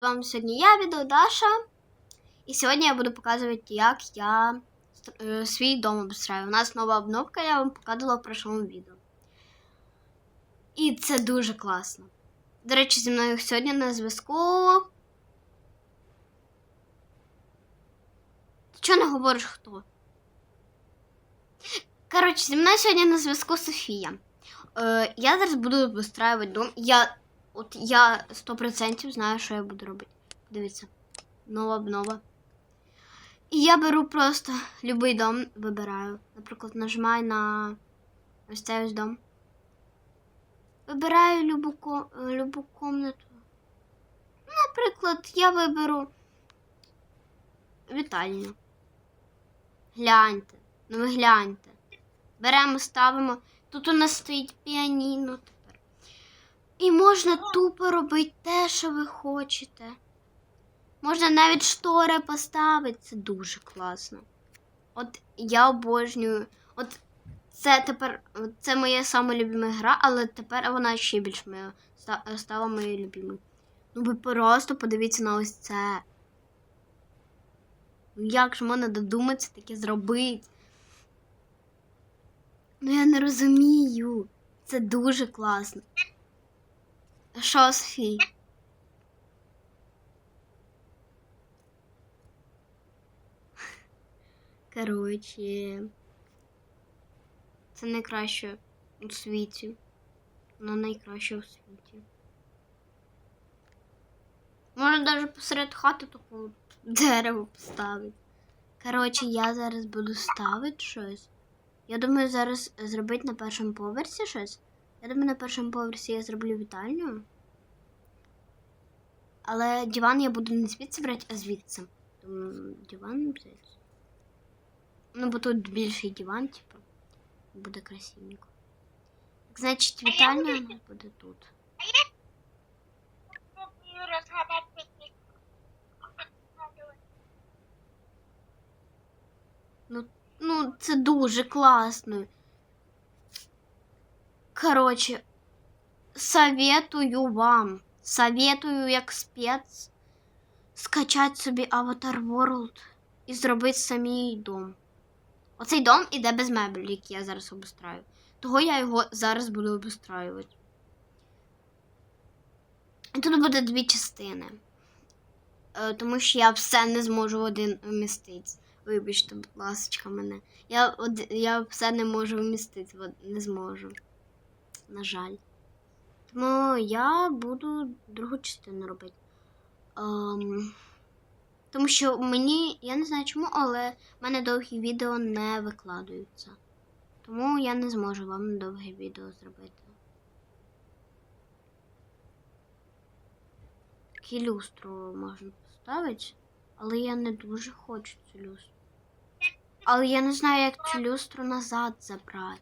З вами сьогодні я, відео Даша. І сьогодні я буду показувати, як я е, свій дом обустраю. У нас нова обновка, я вам показувала в прошлому відео. І це дуже класно. До речі, зі мною сьогодні на зв'язку. Ти чого не говориш хто? Коротше, зі мною сьогодні на зв'язку Софія. Е, я зараз буду обустраювати дом. Я От я 100% знаю, що я буду робити. Дивіться, нова обнова. І я беру просто будь-який дом, вибираю. Наприклад, нажимаю на ось цей ось дом. Вибираю любу, ко- любу комнату. Наприклад, я виберу вітальню. Гляньте. Ну ви гляньте. Беремо, ставимо. Тут у нас стоїть піаніно. І можна тупо робити те, що ви хочете. Можна навіть штори поставити. Це дуже класно. От я обожнюю. От це тепер це моя любима гра, але тепер вона ще більш моя стала моєю любимою. Ну ви просто подивіться на ось це. Ну як ж можна додуматися таке зробити? Ну я не розумію. Це дуже класно. Що, Софій? Коротше. Це найкраще у світі. Воно найкраще у світі. Можна навіть посеред хати таку дерево поставити. Коротше, я зараз буду ставити щось. Я думаю, зараз зробити на першому поверсі щось. Я думаю, на першому поверсі я зроблю вітальню. Але диван я буду не звідси брати, а звідси. Тому диван взяти. Ну, бо тут більший диван, типу. Буде красивенько. Так, Значить, вітальня буде тут. Спробую розгадати. Ну, ну, це дуже класно. Коротше, советую вам. Советую як спец скачати собі Avatar World і зробити самій дом. Оцей дом іде без меблів, які я зараз обустраю. Того я його зараз буду обустраювати. І тут буде дві частини. Е, тому що я все не зможу в один вмістити. Вибачте, будь ласка, мене. Я, я все не можу вмістити, не зможу. На жаль. Тому я буду другу частину робити. Ем... Тому що мені, я не знаю чому, але в мене довгі відео не викладаються. Тому я не зможу вам довге відео зробити. Такі люстру можна поставити, але я не дуже хочу цю люстру. Але я не знаю, як цю люстру назад забрати.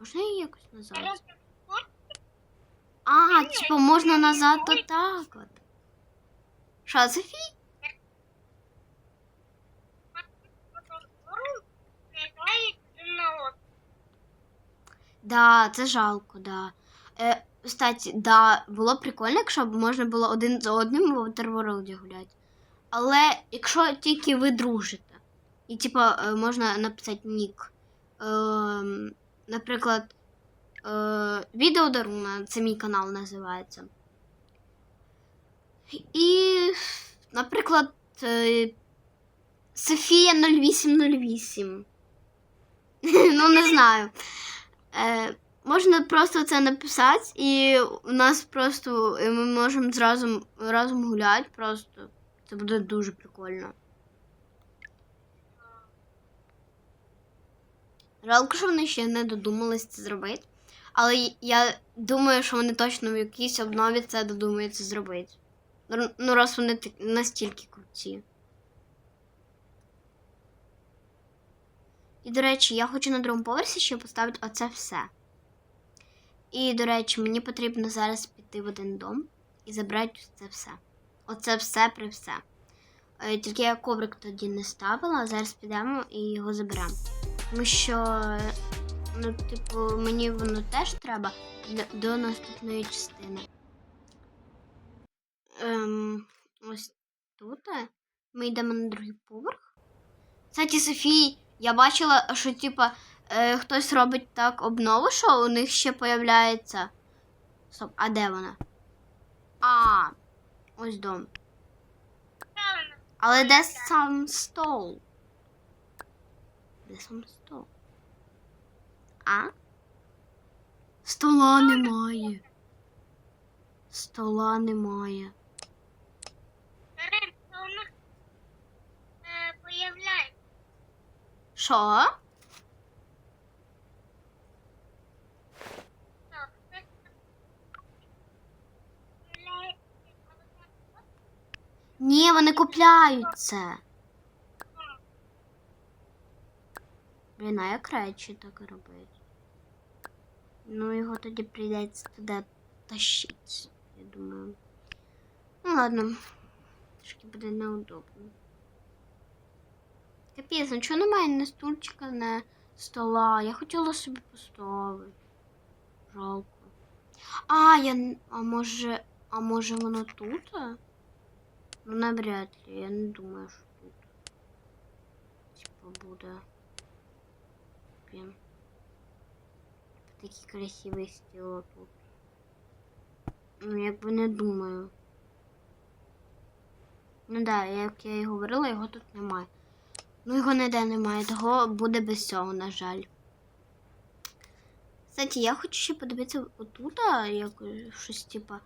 Можна її якось назад? А, типу, можна назад отак от. Що, Софій? Да, це жалко, да. Е, кстати, да, було прикольно, якщо б можна було один за одним в Waterworld гуляти. Але якщо тільки ви дружите, і типа е, можна написати нік. Е, наприклад, е, відео Даруна, це мій канал називається. І, наприклад, е, Софія 0808. ну, не знаю. Е, можна просто це написати, і у нас просто ми можемо разом гуляти просто. Це буде дуже прикольно. Жалко, що вони ще не додумались це зробити. Але я думаю, що вони точно в якійсь обнові це додумаються зробити. Ну, раз вони настільки круті. І, до речі, я хочу на другому поверсі ще поставити оце все. І, до речі, мені потрібно зараз піти в один дом і забрати це все. Оце все при все. Е, Тільки я коврик тоді не ставила, а зараз підемо і його заберемо. Тому що, е, ну, типу, мені воно теж треба до, наступної частини. Ем, тут. Ми йдемо на другий поверх. Кстати, Софій, я бачила, що типа е, хтось робить так обнову, що у них ще появляється. Стоп, а де вона? А, ось дом. Але де сам стол? Де сам стол? А? Стола немає. Стола немає. Е. Що? Ні, вони купляють Блін, а як речі так робити? Ну, його тоді прийдеться туди тащити, я думаю. Ну ладно. Трошки буде неудобно. Капець, ну чого немає ні стульчика, ні стола? Я хотіла собі поставити. Жалко. А, я. А може. А може воно тут? Ну, навряд ли, я не думаю, що тут. Типа буде. Блін. Такий красивий стіл тут. Ну, якби не думаю. Ну да, як я і говорила, його тут немає. Ну, його ніде немає, того буде без цього, на жаль. Кстати, я хочу ще подивитися отут, як щось типа.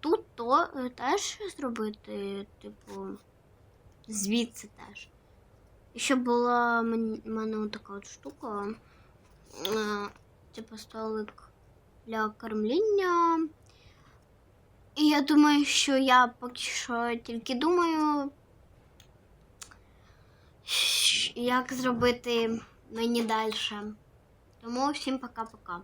Тут то е, теж зробити, типу, звідси теж. І щоб була в мене така от штука, типу столик для кормління. І я думаю, що я поки що тільки думаю, як зробити мені далі. Тому всім пока-пока.